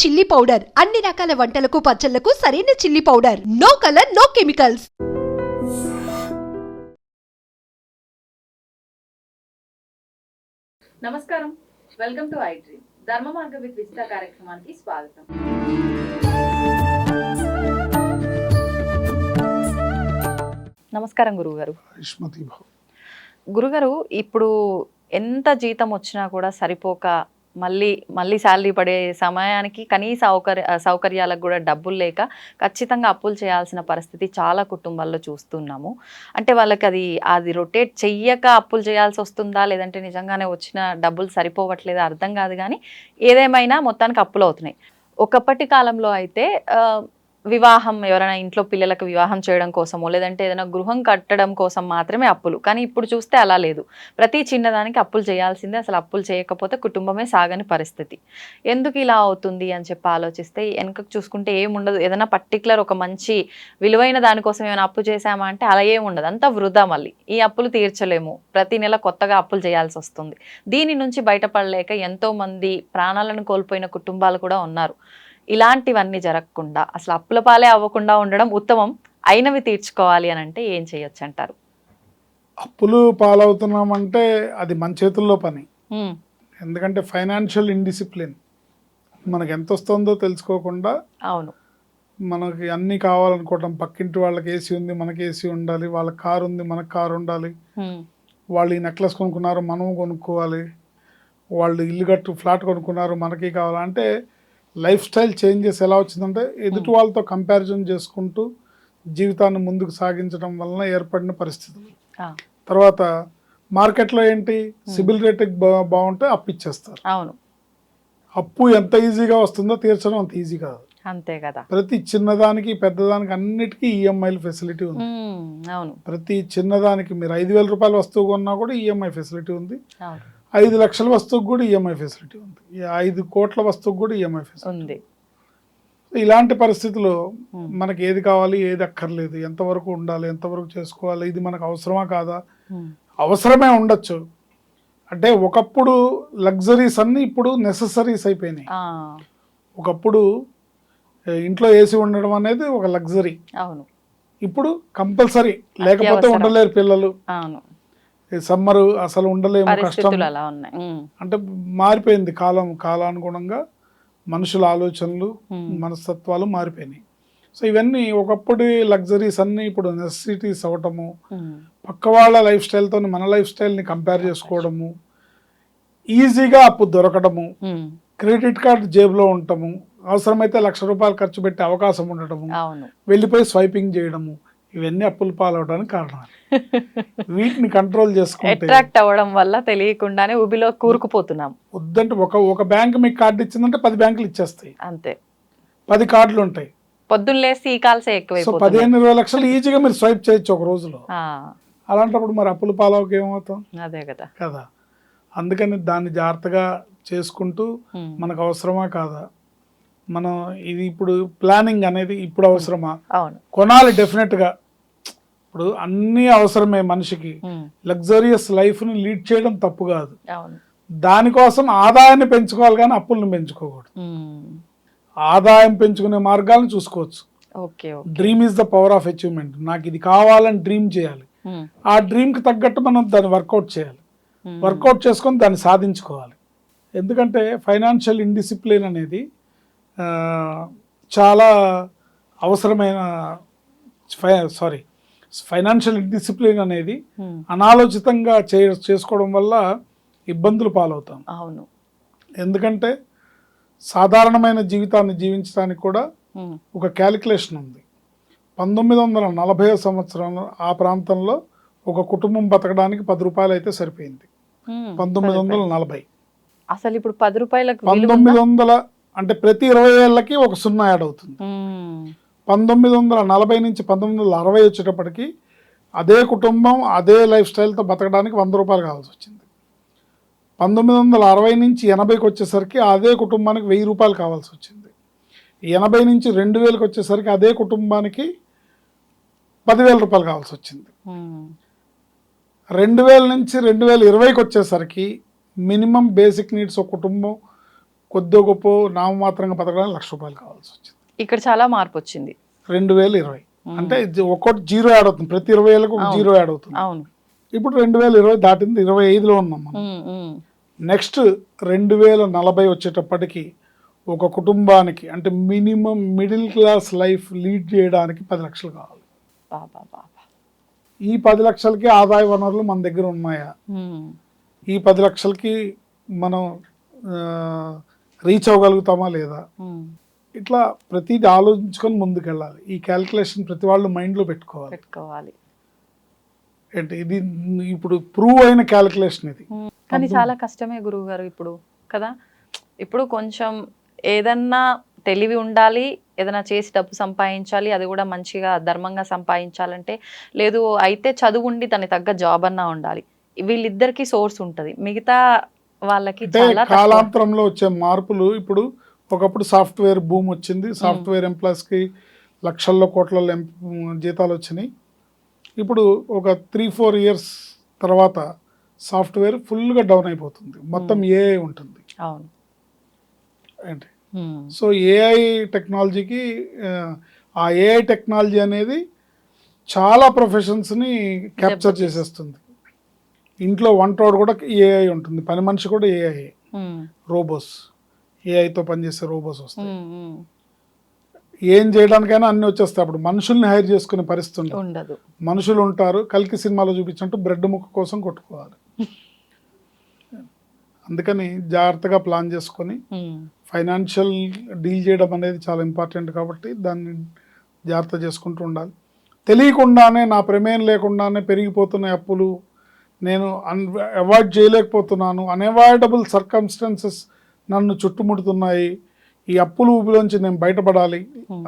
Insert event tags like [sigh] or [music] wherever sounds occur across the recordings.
Chilli powder. అన్ని రకాల వంటలకు పచ్చళ్ళకు సరైన chilli powder. No colour no chemicals. నమస్కారం. Welcome to I dream. ధర్మ మార్గ విత్ విజిత కార్యక్రమానికి స్వాగతం. నమస్కారం గురువు గారు ఇష్మతి భావ్. గురుగారు ఇప్పుడు ఎంత జీతం వచ్చినా కూడా సరిపోక మళ్ళీ మళ్ళీ శాలరీ పడే సమయానికి కనీస సౌకర్య సౌకర్యాలకు కూడా డబ్బులు లేక ఖచ్చితంగా అప్పులు చేయాల్సిన పరిస్థితి చాలా కుటుంబాల్లో చూస్తున్నాము. అంటే వాళ్ళకి అది అది రొటేట్ చెయ్యక అప్పులు చేయాల్సి వస్తుందా? లేదంటే నిజంగానే వచ్చిన డబ్బులు సరిపోవట్లేదా? అర్థం కాదు కానీ ఏదేమైనా మొత్తానికి అప్పులు అవుతున్నాయి. ఒకప్పటి కాలంలో అయితే వివాహం ఎవరైనా ఇంట్లో పిల్లలకు వివాహం చేయడం కోసమో లేదంటే ఏదైనా గృహం కట్టడం కోసం మాత్రమే అప్పులు. కానీ ఇప్పుడు చూస్తే అలా లేదు. ప్రతి చిన్నదానికి అప్పులు చేయాల్సిందే. అసలు అప్పులు చేయకపోతే కుటుంబమే సాగని పరిస్థితి. ఎందుకు ఇలా అవుతుంది అని చెప్పి ఆలోచిస్తే వెనకకు చూసుకుంటే ఏముండదు. ఏదైనా పర్టికులర్ ఒక మంచి విలువైన దానికోసం ఏమైనా అప్పు చేశామా అంటే అలా ఏముండదు అంతా వృధా మళ్ళీ. ఈ అప్పులు తీర్చలేము. ప్రతి నెల కొత్తగా అప్పులు చేయాల్సి వస్తుంది. దీని నుంచి బయటపడలేక ఎంతోమంది ప్రాణాలను కోల్పోయిన కుటుంబాలు కూడా ఉన్నారు. ఇలాంటివన్నీ జరగకుండా అసలు అప్పుల పాలే అవ్వకుండా ఉండడం ఉత్తమం అయినవి తీర్చుకోవాలి అని అంటే ఏం చేయొచ్చు అంటారు? అప్పులు పాలవుతున్నామంటే అది మన చేతుల్లో పని. ఎందుకంటే ఫైనాన్షియల్ ఇండిసిప్లిన్ మనకి ఎంత వస్తుందో తెలుసుకోకుండా అవును. మనకి అన్నీ కావాలనుకోవటం పక్కింటి వాళ్ళకి ఏసీ ఉంది మనకి ఏసీ ఉండాలి వాళ్ళ కారు ఉంది మనకి కారు ఉండాలి. వాళ్ళు ఈ నెక్లెస్ కొనుక్కున్నారు మనం కొనుక్కోవాలి. వాళ్ళు ఇల్లు కట్టు ఫ్లాట్ కొనుక్కున్నారు మనకి కావాలి. అంటే లైఫ్ స్టైల్ చేంజెస్ ఎలా వచ్చిందంటే ఎదుటి వాళ్ళతో కంపారిజన్ చేసుకుంటూ జీవితాన్ని ముందుకు సాగించడం వలన ఏర్పడిన పరిస్థితులు తర్వాత మార్కెట్లో ఏంటి? సిబిల్ రేటింగ్ బా బాగుంటే అప్పు ఇచ్చేస్తారు. అవును. అప్పు ఎంత ఈజీగా వస్తుందో తీర్చడం అంత ఈజీ కాదు. అంతే కదా. ప్రతి చిన్నదానికి పెద్దదానికి అన్నిటికీ ఈఎంఐల ఫెసిలిటీ ఉంది. ఉమ్, అవును. ప్రతి చిన్నదానికి మీరు ఐదు వేల రూపాయల వస్తువు కొన్నా కూడా ఈఎంఐ ఫెసిలిటీ ఉంది. అవును. ఐదు లక్షల వస్తువుకు కూడా ఈఎంఐ ఫెసిలిటీ ఉంది. ఐదు కోట్ల వస్తువుకు కూడా ఈఎంఐ ఫెసిలిటీ ఉంది. ఇలాంటి పరిస్థితుల్లో మనకి ఏది కావాలి ఏది అక్కర్లేదు. ఎంతవరకు ఉండాలి ఎంతవరకు చేసుకోవాలి ఇది మనకు అవసరమా కాదా? అవసరమే ఉండొచ్చు. అంటే ఒకప్పుడు లగ్జరీస్ అన్నీ ఇప్పుడు నెససరీస్ అయిపోయినాయి. ఒకప్పుడు ఇంట్లో ఏసీ ఉండడం అనేది ఒక లగ్జరీ. అవును. ఇప్పుడు కంపల్సరీ లేకపోతే. ఉండలేరు పిల్లలు. అవును. సమ్మర్ అసలు ఉండలేము కష్టం. అంటే మారిపోయింది కాలం కాలానుగుణంగా మనుషుల ఆలోచనలు మనస్తత్వాలు మారిపోయినాయి. సో ఇవన్నీ ఒకప్పుడు లగ్జరీస్ అన్నీ ఇప్పుడు నెసెసిటీస్ అవటము ఉమ్, పక్క వాళ్ళ లైఫ్ స్టైల్తో మన లైఫ్ స్టైల్ని కంపేర్ చేసుకోవడము ఈజీగా అప్పు దొరకడము క్రెడిట్ కార్డు జేబులో ఉండటము అవసరమైతే లక్ష రూపాయలు ఖర్చు పెట్టే అవకాశం ఉండటము వెళ్ళిపోయి స్వైపింగ్ చేయడము ఇవన్నీ అప్పులు పాలవడానికి కారణాలు వీటిని కంట్రోల్ చేసుకుంటే అట్రాక్ట్ అవ్వడం వల్ల తెలియకుండానే ఉబిలో కూరుకుపోతున్నాం. వద్దంటే ఒక ఒక బ్యాంక్ మీకు కార్డు ఇచ్చిందంటే పది బ్యాంకులు ఇచ్చేస్తాయి. అంతే. పది కార్డులు ఉంటాయి. పొద్దున్న లేసి ఈ కాల్సే సో ఎక్కువైపోతుంది పదిహేను ఇరవై లక్షలు ఈజీగా మీరు స్వైప్ చేయొచ్చు ఒక రోజులో. అలాంటప్పుడు మరి అప్పులు పాలవకి ఏమవుతాం? అదే కదా. కదా. అందుకని దాన్ని జాగ్రత్తగా చేసుకుంటూ మనకు అవసరమా కాదా? మనం ఇది ఇప్పుడు ప్లానింగ్ అనేది ఇప్పుడు అవసరమా? కొనాలి డెఫినెట్గా ఇప్పుడు అన్నీ అవసరమే మనిషికి. లగ్జరియస్ లైఫ్ని లీడ్ చేయడం తప్పు కాదు. దానికోసం ఆదాయాన్ని పెంచుకోవాలి కానీ అప్పులను పెంచుకోకూడదు. ఆదాయం పెంచుకునే మార్గాలను చూసుకోవచ్చు. Dream is the power of achievement నాకు ఇది కావాలని డ్రీమ్ చేయాలి. ఆ డ్రీమ్కి తగ్గట్టు మనం దాన్ని వర్కౌట్ చేయాలి. వర్కౌట్ చేసుకొని దాన్ని సాధించుకోవాలి. ఎందుకంటే ఫైనాన్షియల్ ఇండిసిప్లిన్ అనేది చాలా అవసరమైన సారీ ఫైనాన్షియల్ ఇండిసిప్లిన్ అనేది ఉమ్, అనాలోచితంగా చే చేసుకోవడం వల్ల ఇబ్బందులు పాలవుతాం. అవును. ఎందుకంటే సాధారణమైన జీవితాన్ని జీవించడానికి కూడా ఉమ్, ఒక క్యాలిక్యులేషన్ ఉంది. పంతొమ్మిది వందల నలభై సంవత్సరంలో ఆ ప్రాంతంలో ఒక కుటుంబం బతకడానికి పది రూపాయలు అయితే సరిపోయింది. ఉమ్, పంతొమ్మిది వందల. నలభై. అసలు ఇప్పుడు పది రూపాయలకు పంతొమ్మిది వందల అంటే ప్రతి ఇరవై ఏళ్ళకి ఒక సున్నా యాడ్ అవుతుంది. పంతొమ్మిది వందల నలభై నుంచి పంతొమ్మిది వందల అరవై వచ్చేటప్పటికి అదే కుటుంబం అదే లైఫ్ స్టైల్తో బతకడానికి వంద రూపాయలు కావాల్సి వచ్చింది. పంతొమ్మిది వందల అరవై నుంచి ఎనభైకి వచ్చేసరికి అదే కుటుంబానికి వెయ్యి రూపాయలు కావాల్సి వచ్చింది. ఎనభై నుంచి రెండు వేలకు వచ్చేసరికి అదే కుటుంబానికి పదివేల రూపాయలు కావాల్సి వచ్చింది. రెండు వేల నుంచి రెండు వేల ఇరవైకి వచ్చేసరికి మినిమం బేసిక్ నీడ్స్ ఒక కుటుంబం కొద్ది గొప్ప నామమాత్రంగా బతకడానికి లక్ష రూపాయలు కావాల్సి వచ్చింది. ఇక్కడ చాలా మార్పు వచ్చింది. రెండు వేల ఇరవై. అంటే ఇది ఒక్కొక్కటి జీరో యాడ్ అవుతుంది. ప్రతి ఇరవై ఏళ్ళకు ఒక జీరో యాడ్ అవుతుంది. అవును. ఇప్పుడు రెండు వేల ఇరవై దాటింది ఇరవై ఐదులో ఉన్నాం మనం. నెక్స్ట్ రెండు వేల నలభై వచ్చేటప్పటికి ఒక కుటుంబానికి అంటే minimum middle class life lead చేయడానికి పది లక్షలు కావాలి. ఈ పది లక్షలకి ఆదాయ వనరులు మన దగ్గర ఉన్నాయా? ఈ పది లక్షలకి మనం రీచ్ అవ్వగలుగుతామా లేదా. ఇట్లా ప్రతిదీ ఆలోచించుకొని ముందుకెళ్ళాలి. ఈ క్యాల్కులేషన్ ప్రతి వాళ్ళు మైండ్లో పెట్టుకోవాలి. పెట్టుకోవాలి. ఏంటి? ఇది ఇప్పుడు ప్రూవ్ అయిన క్యాల్కులేషన్ ఇది. కానీ చాలా కష్టమే గురువు గారు ఇప్పుడు కదా? ఇప్పుడు కొంచెం ఏదన్నా తెలివి ఉండాలి ఏదైనా చేసి డబ్బు సంపాదించాలి అది కూడా మంచిగా ధర్మంగా సంపాదించాలంటే లేదు అయితే చదువు ఉండి దానికి తగ్గ జాబ్ అన్నా ఉండాలి. వీళ్ళిద్దరికి సోర్స్ ఉంటది. మిగతా వాళ్ళకి అంటే. కాలాంతరంలో వచ్చే మార్పులు ఇప్పుడు ఒకప్పుడు సాఫ్ట్వేర్ భూమి వచ్చింది. సాఫ్ట్వేర్ ఎంప్లాయీస్కి లక్షల్లో కోట్లలో ఎం- జీతాలు వచ్చినాయి. ఇప్పుడు ఒక త్రీ ఫోర్ ఇయర్స్ తర్వాత సాఫ్ట్వేర్ ఫుల్గా డౌన్ అయిపోతుంది. మొత్తం ఏఐ ఉంటుంది. ఏంటి? సో ఏఐ టెక్నాలజీకి ఆ, ఏఐ టెక్నాలజీ అనేది చాలా ప్రొఫెషన్స్ని క్యాప్చర్ చేసేస్తుంది. ఇంట్లో వంటోడు కూడా ఏఐ ఉంటుంది. పని మనిషి కూడా ఏఐ రోబోస్. ఏఐతో పనిచేసే రోబోస్ వస్తాయి. ఏం చేయడానికైనా అన్ని వచ్చేస్తాయి. అప్పుడు మనుషుల్ని హైర్ చేసుకునే పరిస్థితి ఉండదు. మనుషులు ఉంటారు. కల్కి సినిమాలో చూపించినట్టు బ్రెడ్ ముక్క కోసం కొట్టుకోవాలి. [laughs] అందుకని జాగ్రత్తగా ప్లాన్ చేసుకొని ఫైనాన్షియల్ డీల్ చేయడం అనేది చాలా ఇంపార్టెంట్ కాబట్టి దాన్ని జాగ్రత్త చేసుకుంటూ ఉండాలి. తెలియకుండానే నా ప్రమేయం లేకుండానే పెరిగిపోతున్న అప్పులు నేను అన్ అవాయిడ్ చేయలేకపోతున్నాను. అన్అవాయిడబుల్ సర్కమ్స్టెన్సెస్ నన్ను చుట్టుముడుతున్నాయి ఈ అప్పుల ఊపిలోంచి నేను బయటపడాలి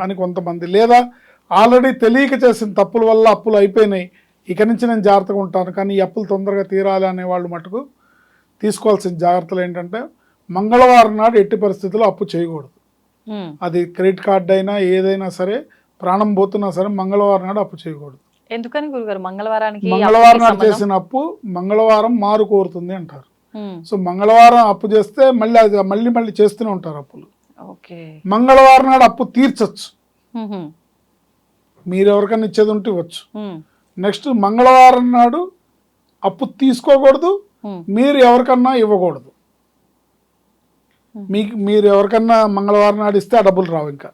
అని కొంతమంది. లేదా ఆల్రెడీ తెలియక చేసిన తప్పుల వల్ల అప్పులు అయిపోయినాయి ఇక నుంచి నేను జాగ్రత్తగా ఉంటాను కానీ ఈ అప్పులు తొందరగా తీరాలి అనే వాళ్ళు మటుకు తీసుకోవాల్సిన జాగ్రత్తలు ఏంటంటే మంగళవారం నాడు ఎట్టి పరిస్థితుల్లో అప్పు చేయకూడదు. అది క్రెడిట్ కార్డ్ అయినా ఏదైనా సరే ప్రాణం పోతున్నా సరే మంగళవారం నాడు అప్పు చేయకూడదు. ఎందుకని గురుగారు? మంగళవారానికి మంగళవారం నాడు? చేసిన అప్పు మంగళవారం మారు కోరుతుంది అంటారు. సో మంగళవారం అప్పు చేస్తే మళ్ళీ అది మళ్ళీ మళ్ళీ చేస్తూనే ఉంటారు అప్పులు. మంగళవారం నాడు అప్పు తీర్చచ్చు. ఉమ్, మీరు ఎవరికైనా ఇచ్చేది ఉంటే ఇవ్వచ్చు. నెక్స్ట్ మంగళవారం నాడు అప్పు తీసుకోకూడదు. మీరు ఎవరికన్నా ఇవ్వకూడదు. మీకు మీరు ఎవరికన్నా మంగళవారం నాడు ఇస్తే ఆ డబ్బులు రావు ఇంకా.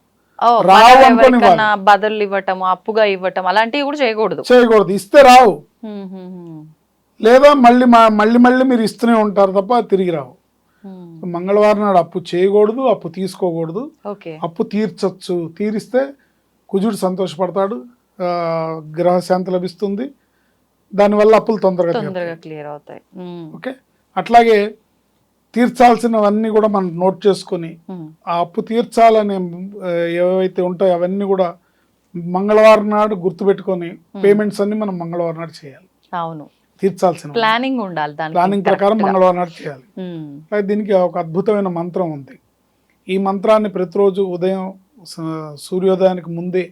రావు అనుకొని బదులు ఇవ్వటం అప్పుగా ఇవ్వటం అలాంటివి కూడా చేయకూడదు. చేయకూడదు. ఇస్తే రావు. లేదా మళ్ళీ మా మళ్ళీ మళ్ళీ మీరు ఇస్తూనే ఉంటారు తప్ప తిరిగి రావు. ఉమ్. మంగళవారం నాడు అప్పు చేయకూడదు అప్పు తీసుకోకూడదు. అప్పు తీర్చచ్చు. తీరిస్తే కుజుడు సంతోషపడతాడు. గ్రహశాంతి లభిస్తుంది. దానివల్ల అప్పులు తొందరగా క్లియర్ అవుతాయి. ఓకే అట్లాగే తీర్చాల్సినవన్నీ కూడా మనం నోట్ చేసుకొని ఉమ్, ఆ అప్పు తీర్చాలనే ఏవైతే ఉంటాయో అవన్నీ కూడా మంగళవారం నాడు గుర్తుపెట్టుకొని పేమెంట్స్ అన్ని మనం మంగళవారం నాడు చేయాలి. అవును. తీర్చాల్సిన ప్లానింగ్ ఉండాలి ప్లానింగ్ ప్రకారం మంగళవారం నాడు చేయాలి. ఉమ్, అలాగే దీనికి ఒక అద్భుతమైన మంత్రం ఉంది. ఈ మంత్రాన్ని ప్రతిరోజు ఉదయం సూర్యోదయానికి ముందే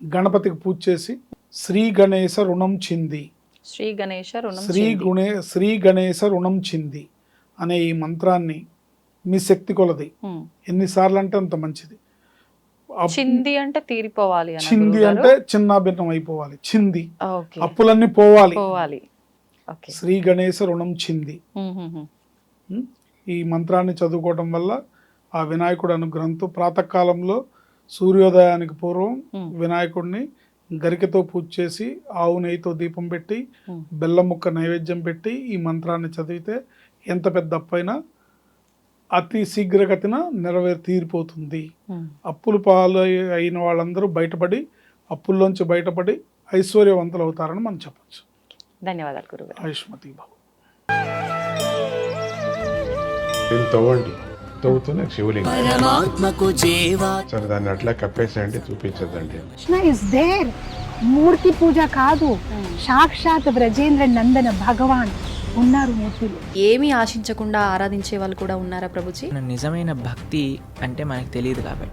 గణపతికి పూజ చేసి శ్రీ గణేశ రుణం చింది. శ్రీ గణేశ రుణం శ్రీ. గుణే శ్రీ గణేశ రుణం చింది అనే ఈ మంత్రాన్ని మీ శక్తి కొలది. ఉమ్. ఎన్నిసార్లు అంటే అంత మంచిది. చింది అంటే తీరిపోవాలి చింది? అంటే చిన్నాభిన్నం అయిపోవాలి. చింది. అప్పులన్నీ పోవాలి. పోవాలి. శ్రీ గణేశ రుణం చింది? ఈ మంత్రాన్ని చదువుకోవడం వల్ల ఆ వినాయకుడు అనుగ్రహంతో ప్రాతకాలంలో సూర్యోదయానికి పూర్వం. వినాయకుడిని గరికతో పూజ చేసి ఆవు నెయ్యితో దీపం పెట్టి. బెల్లం ముక్క నైవేద్యం పెట్టి ఈ మంత్రాన్ని చదివితే ఎంత పెద్ద అప్పైనా అతి శీఘ్రగతిన నెరవేరు తీరిపోతుంది. అప్పులు పాలు అయిన వాళ్ళందరూ బయటపడి అప్పుల్లోంచి బయటపడి ఐశ్వర్యవంతులు అవుతారని మనం చెప్పచ్చు ధన్యవాదాలు గురుగారు ఆయుష్మతి బాబు. తవ్వండి. తవ్వుతూనే శివలింగం. పరమాత్మకు జీవా. సరే దాన్ని అట్లా కప్పేసేయండి చూపించదండి కృష్ణ ఇస్ దేర్ మూర్తి పూజ కాదు. సాక్షాత్ బ్రజేంద్ర నందన భగవాన్ ఉన్నారు మూర్తిలో. ఏమీ ఆశించకుండా ఆరాధించే వాళ్ళు కూడా ఉన్నారా ప్రభుజీ? నిజమైన భక్తి అంటే మనకు తెలియదు కాబట్టి.